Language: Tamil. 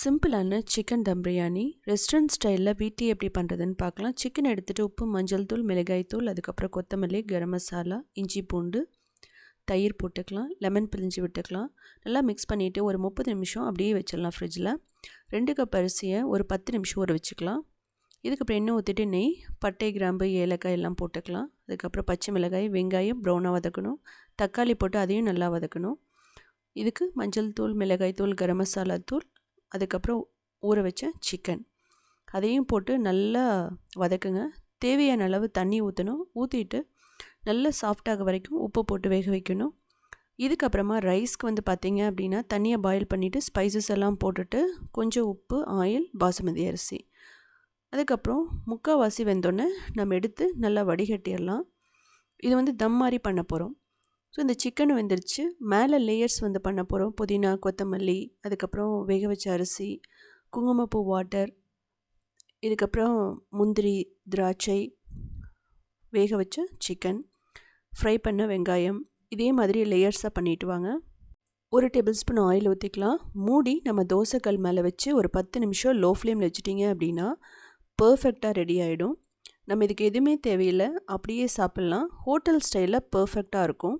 சிம்பிளான சிக்கன் தம் பிரியாணி ரெஸ்டாரண்ட் ஸ்டைலில் வீட்டில் எப்படி பண்ணுறதுன்னு பார்க்கலாம். சிக்கன் எடுத்துகிட்டு உப்பு மஞ்சள் தூள் மிளகாய் தூள் அதுக்கப்புறம் கொத்தமல்லி கரம் மசாலா இஞ்சி பூண்டு தயிர் போட்டுக்கலாம் லெமன் பிழிஞ்சு விட்டுக்கலாம். நல்லா மிக்ஸ் பண்ணிவிட்டு ஒரு முப்பது நிமிஷம் அப்படியே வச்சிடலாம் ஃப்ரிட்ஜில் ரெண்டு கப் அரிசியை ஒரு பத்து நிமிஷம் ஊற வச்சுக்கலாம். இதுக்கப்புறம் எண்ணெய் ஊற்றிட்டு நெய் பட்டை கிராம்பு ஏலக்காய் எல்லாம் போட்டுக்கலாம். அதுக்கப்புறம் பச்சை மிளகாய் வெங்காயம் ப்ரௌனாக வதக்கணும். தக்காளி போட்டு அதையும் நல்லா வதக்கணும். இதுக்கு மஞ்சள் தூள் மிளகாய் தூள் கரம் மசாலா தூள் அதுக்கப்புறம் ஊற வச்ச சிக்கன் அதையும் போட்டு நல்லா வதக்குங்க. தேவையான அளவு தண்ணி ஊற்றணும் ஊற்றிட்டு நல்லா சாஃப்டாக வரைக்கும் உப்பு போட்டு வேக வைக்கணும். இதுக்கப்புறமா ரைஸ்க்கு வந்து பார்த்திங்க அப்படின்னா தண்ணியை பாயில் பண்ணிவிட்டு ஸ்பைசஸ் எல்லாம் போட்டுட்டு கொஞ்சம் உப்பு ஆயில் பாசுமதி அரிசி. அதுக்கப்புறம் முக்கால்வாசி வெந்தோடனே நம்ம எடுத்து நல்லா வடிகட்டிடலாம். இது வந்து தம் மாதிரி பண்ண போகிறோம் ஸோ இந்த சிக்கன் வெந்துருச்சு. மேலே லேயர்ஸ் வந்து பண்ண போகிறோம் புதினா கொத்தமல்லி அதுக்கப்புறம் வேக வச்ச அரிசி குங்குமப்பூ வாட்டர் இதுக்கப்புறம் முந்திரி திராட்சை வேக வச்ச சிக்கன் ஃப்ரை பண்ண வெங்காயம். இதே மாதிரி லேயர்ஸாக பண்ணிட்டு வாங்க. ஒரு டேபிள் ஸ்பூன் ஆயில் ஊற்றிக்கலாம் மூடி நம்ம தோசைக்கல் மேலே வச்சு ஒரு பத்து நிமிஷம் லோ ஃப்ளேமில் வச்சுட்டிங்க அப்படின்னா பர்ஃபெக்டாக ரெடி ஆகிடும் நம்ம இதுக்கு எதுவுமே தேவையில்லை. அப்படியே சாப்பிட்லாம். ஹோட்டல் ஸ்டைலில் பர்ஃபெக்டாக இருக்கும்.